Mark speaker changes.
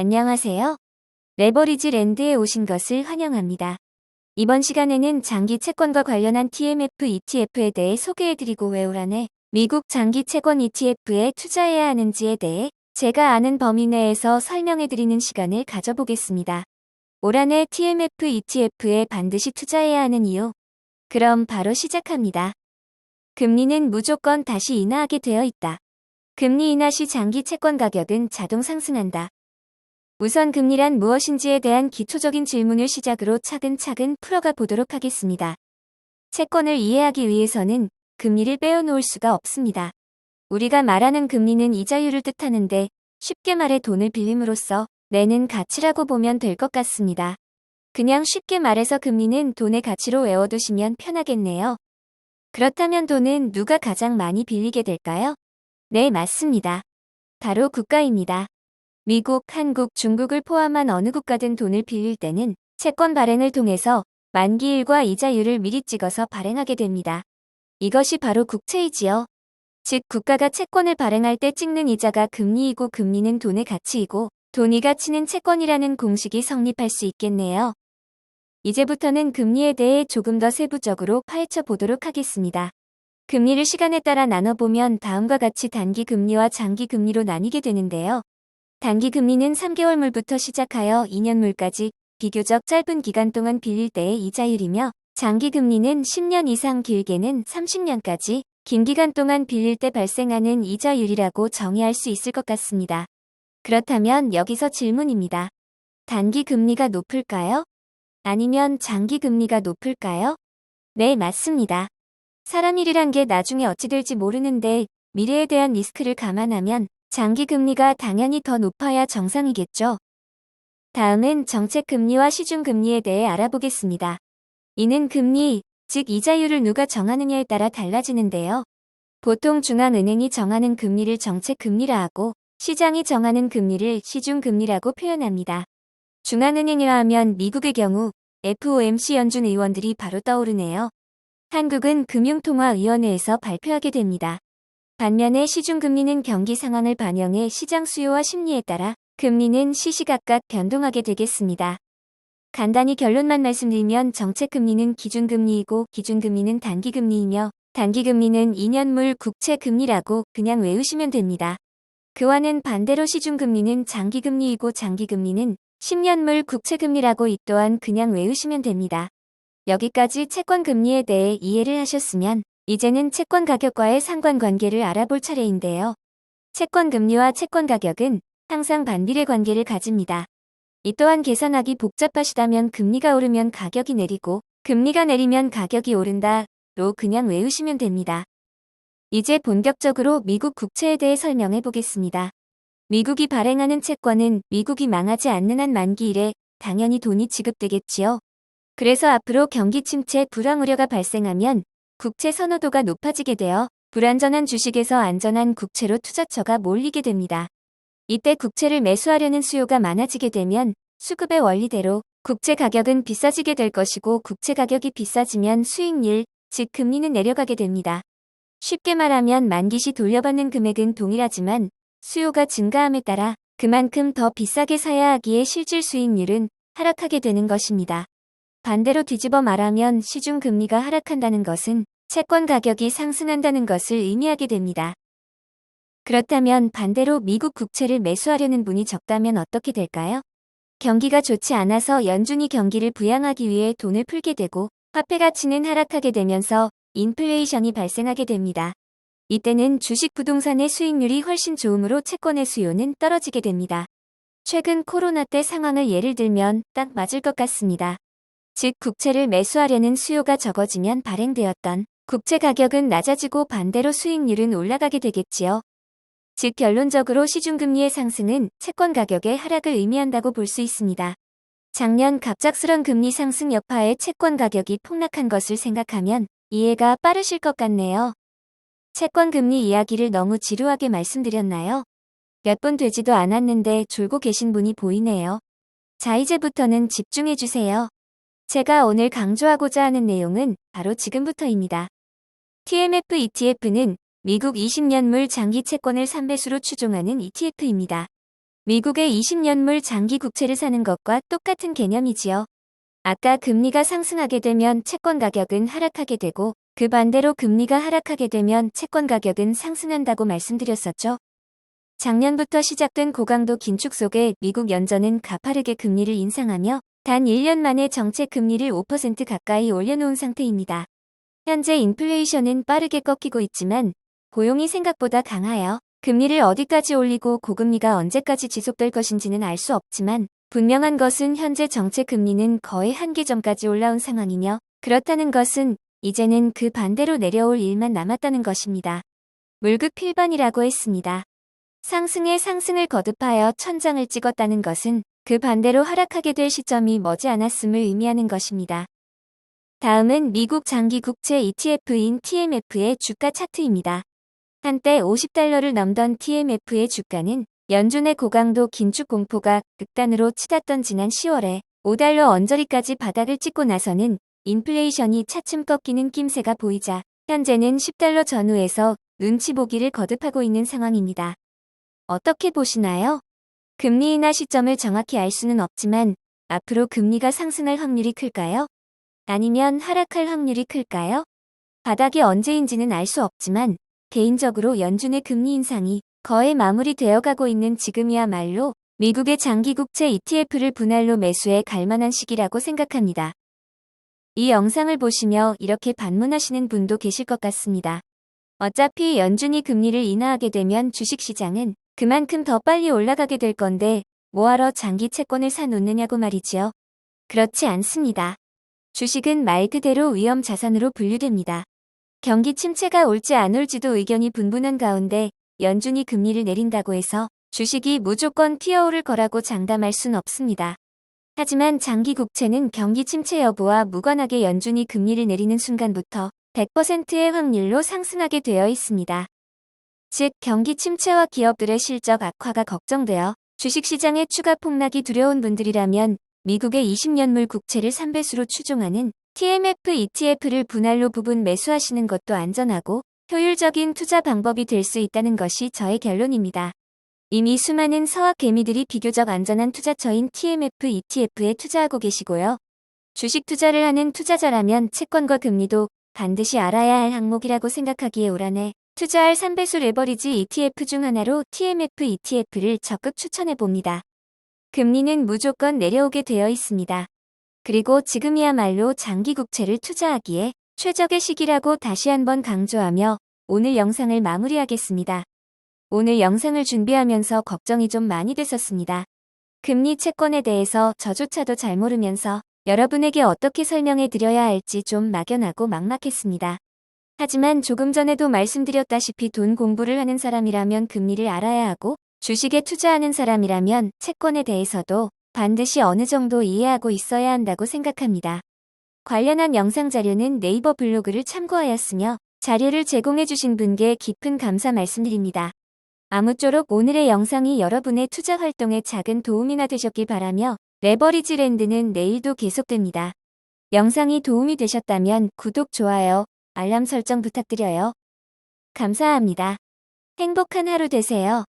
Speaker 1: 안녕하세요. 레버리지 랜드에 오신 것을 환영합니다. 이번 시간에는 장기 채권과 관련한 TMF ETF에 대해 소개해드리고 외우란에 미국 장기 채권 ETF에 투자해야 하는지에 대해 제가 아는 범위 내에서 설명해드리는 시간을 가져보겠습니다. 올 한해 TMF ETF에 반드시 투자해야 하는 이유. 그럼 바로 시작합니다. 금리는 무조건 다시 인하하게 되어 있다. 금리 인하 시 장기 채권 가격은 자동 상승한다. 우선 금리란 무엇인지에 대한 기초적인 질문을 시작으로 차근차근 풀어가 보도록 하겠습니다. 채권을 이해하기 위해서는 금리를 빼어놓을 수가 없습니다. 우리가 말하는 금리는 이자율을 뜻하는데 쉽게 말해 돈을 빌림으로써 내는 가치라고 보면 될 것 같습니다. 그냥 쉽게 말해서 금리는 돈의 가치로 외워두시면 편하겠네요. 그렇다면 돈은 누가 가장 많이 빌리게 될까요? 네, 맞습니다. 바로 국가입니다. 미국, 한국, 중국을 포함한 어느 국가든 돈을 빌릴 때는 채권 발행을 통해서 만기일과 이자율을 미리 찍어서 발행하게 됩니다. 이것이 바로 국채이지요. 즉 국가가 채권을 발행할 때 찍는 이자가 금리이고 금리는 돈의 가치이고 돈이 가치는 채권이라는 공식이 성립할 수 있겠네요. 이제부터는 금리에 대해 조금 더 세부적으로 파헤쳐 보도록 하겠습니다. 금리를 시간에 따라 나눠보면 다음과 같이 단기 금리와 장기 금리로 나뉘게 되는데요. 단기 금리는 3개월물부터 시작하여 2년물까지 비교적 짧은 기간 동안 빌릴 때의 이자율이며 장기 금리는 10년 이상 길게는 30년까지 긴 기간 동안 빌릴 때 발생하는 이자율이라고 정의할 수 있을 것 같습니다. 그렇다면 여기서 질문입니다. 단기 금리가 높을까요? 아니면 장기 금리가 높을까요? 네, 맞습니다. 사람 일이란 게 나중에 어찌 될지 모르는데 미래에 대한 리스크를 감안하면 장기 금리가 당연히 더 높아야 정상이겠죠. 다음은 정책 금리와 시중 금리에 대해 알아보겠습니다. 이는 금리, 즉 이자율을 누가 정하느냐에 따라 달라지는데요. 보통 중앙은행이 정하는 금리를 정책 금리라 하고 시장이 정하는 금리를 시중 금리라고 표현합니다. 중앙은행이라 하면 미국의 경우 FOMC 연준 의원들이 바로 떠오르네요. 한국은 금융통화위원회에서 발표하게 됩니다. 반면에 시중금리는 경기 상황을 반영해 시장 수요와 심리에 따라 금리는 시시각각 변동하게 되겠습니다. 간단히 결론만 말씀드리면 정책금리는 기준금리이고 기준금리는 단기금리이며 단기금리는 2년물 국채금리라고 그냥 외우시면 됩니다. 그와는 반대로 시중금리는 장기금리이고 장기금리는 10년물 국채금리라고 이 또한 그냥 외우시면 됩니다. 여기까지 채권금리에 대해 이해를 하셨으면 이제는 채권 가격과의 상관관계를 알아볼 차례인데요. 채권 금리와 채권 가격은 항상 반비례 관계를 가집니다. 이 또한 계산하기 복잡하시다면 금리가 오르면 가격이 내리고 금리가 내리면 가격이 오른다 로 그냥 외우시면 됩니다. 이제 본격적으로 미국 국채에 대해 설명해 보겠습니다. 미국이 발행하는 채권은 미국이 망하지 않는 한 만기일에 당연히 돈이 지급되겠지요. 그래서 앞으로 경기 침체 불황 우려가 발생하면 국채 선호도가 높아지게 되어 불안전한 주식에서 안전한 국채로 투자처가 몰리게 됩니다. 이때 국채를 매수하려는 수요가 많아지게 되면 수급의 원리대로 국채 가격은 비싸지게 될 것이고 국채 가격이 비싸지면 수익률, 즉 금리는 내려가게 됩니다. 쉽게 말하면 만기 시 돌려받는 금액은 동일하지만 수요가 증가함에 따라 그만큼 더 비싸게 사야 하기에 실질 수익률은 하락하게 되는 것입니다. 반대로 뒤집어 말하면 시중 금리가 하락한다는 것은 채권 가격이 상승한다는 것을 의미하게 됩니다. 그렇다면 반대로 미국 국채를 매수하려는 분이 적다면 어떻게 될까요? 경기가 좋지 않아서 연준이 경기를 부양하기 위해 돈을 풀게 되고 화폐 가치는 하락하게 되면서 인플레이션이 발생하게 됩니다. 이때는 주식 부동산의 수익률이 훨씬 좋으므로 채권의 수요는 떨어지게 됩니다. 최근 코로나 때 상황을 예를 들면 딱 맞을 것 같습니다. 즉 국채를 매수하려는 수요가 적어지면 발행되었던 국채 가격은 낮아지고 반대로 수익률은 올라가게 되겠지요. 즉 결론적으로 시중금리의 상승은 채권 가격의 하락을 의미한다고 볼 수 있습니다. 작년 갑작스런 금리 상승 여파에 채권 가격이 폭락한 것을 생각하면 이해가 빠르실 것 같네요. 채권 금리 이야기를 너무 지루하게 말씀드렸나요? 몇 분 되지도 않았는데 졸고 계신 분이 보이네요. 자 이제부터는 집중해주세요. 제가 오늘 강조하고자 하는 내용은 바로 지금부터입니다. TMF ETF는 미국 20년물 장기 채권을 3배수로 추종하는 ETF입니다. 미국의 20년물 장기 국채를 사는 것과 똑같은 개념이지요. 아까 금리가 상승하게 되면 채권 가격은 하락하게 되고 그 반대로 금리가 하락하게 되면 채권 가격은 상승한다고 말씀드렸었죠. 작년부터 시작된 고강도 긴축 속에 미국 연준은 가파르게 금리를 인상하며 단 1년 만에 정책 금리를 5% 가까이 올려놓은 상태입니다. 현재 인플레이션은 빠르게 꺾이고 있지만 고용이 생각보다 강하여 금리를 어디까지 올리고 고금리가 언제까지 지속될 것인지는 알 수 없지만 분명한 것은 현재 정책 금리는 거의 한계점까지 올라온 상황이며 그렇다는 것은 이제는 그 반대로 내려올 일만 남았다는 것입니다. 물급 필반이라고 했습니다. 상승에 상승을 거듭하여 천장을 찍었다는 것은 그 반대로 하락하게 될 시점이 머지않았음을 의미하는 것입니다. 다음은 미국 장기 국채 ETF인 TMF의 주가 차트입니다. 한때 50달러를 넘던 TMF의 주가는 연준의 고강도 긴축 공포가 극단으로 치닫던 지난 10월에 5달러 언저리까지 바닥을 찍고 나서는 인플레이션이 차츰 꺾이는 낌새가 보이자 현재는 10달러 전후에서 눈치 보기를 거듭하고 있는 상황입니다. 어떻게 보시나요? 금리 인하 시점을 정확히 알 수는 없지만 앞으로 금리가 상승할 확률이 클까요? 아니면 하락할 확률이 클까요? 바닥이 언제인지는 알 수 없지만 개인적으로 연준의 금리 인상이 거의 마무리되어 가고 있는 지금이야말로 미국의 장기 국채 ETF를 분할로 매수해 갈 만한 시기라고 생각합니다. 이 영상을 보시며 이렇게 반문하시는 분도 계실 것 같습니다. 어차피 연준이 금리를 인하하게 되면 주식시장은 그만큼 더 빨리 올라가게 될 건데 뭐하러 장기 채권을 사놓느냐고 말이지요. 그렇지 않습니다. 주식은 말 그대로 위험 자산으로 분류됩니다. 경기 침체가 올지 안 올지도 의견이 분분한 가운데 연준이 금리를 내린다고 해서 주식이 무조건 튀어오를 거라고 장담할 순 없습니다. 하지만 장기 국채는 경기 침체 여부와 무관하게 연준이 금리를 내리는 순간부터 100%의 확률로 상승하게 되어 있습니다. 즉 경기 침체와 기업들의 실적 악화가 걱정되어 주식시장의 추가 폭락이 두려운 분들이라면 미국의 20년물 국채를 3배수로 추종하는 TMF ETF를 분할로 부분 매수하시는 것도 안전하고 효율적인 투자 방법이 될 수 있다는 것이 저의 결론입니다. 이미 수많은 서학 개미들이 비교적 안전한 투자처인 TMF ETF에 투자하고 계시고요. 주식 투자를 하는 투자자라면 채권과 금리도 반드시 알아야 할 항목이라고 생각하기에 옳아내 투자할 3배수 레버리지 ETF 중 하나로 TMF ETF를 적극 추천해 봅니다. 금리는 무조건 내려오게 되어 있습니다. 그리고 지금이야말로 장기 국채를 투자하기에 최적의 시기라고 다시 한번 강조하며 오늘 영상을 마무리하겠습니다. 오늘 영상을 준비하면서 걱정이 좀 많이 됐었습니다. 금리 채권에 대해서 저조차도 잘 모르면서 여러분에게 어떻게 설명해 드려야 할지 좀 막연하고 막막했습니다. 하지만 조금 전에도 말씀드렸다시피 돈 공부를 하는 사람이라면 금리를 알아야 하고 주식에 투자하는 사람이라면 채권에 대해서도 반드시 어느 정도 이해하고 있어야 한다고 생각합니다. 관련한 영상 자료는 네이버 블로그를 참고하였으며 자료를 제공해주신 분께 깊은 감사 말씀드립니다. 아무쪼록 오늘의 영상이 여러분의 투자 활동에 작은 도움이나 되셨길 바라며 레버리지 랜드는 내일도 계속됩니다. 영상이 도움이 되셨다면 구독, 좋아요, 알람 설정 부탁드려요. 감사합니다. 행복한 하루 되세요.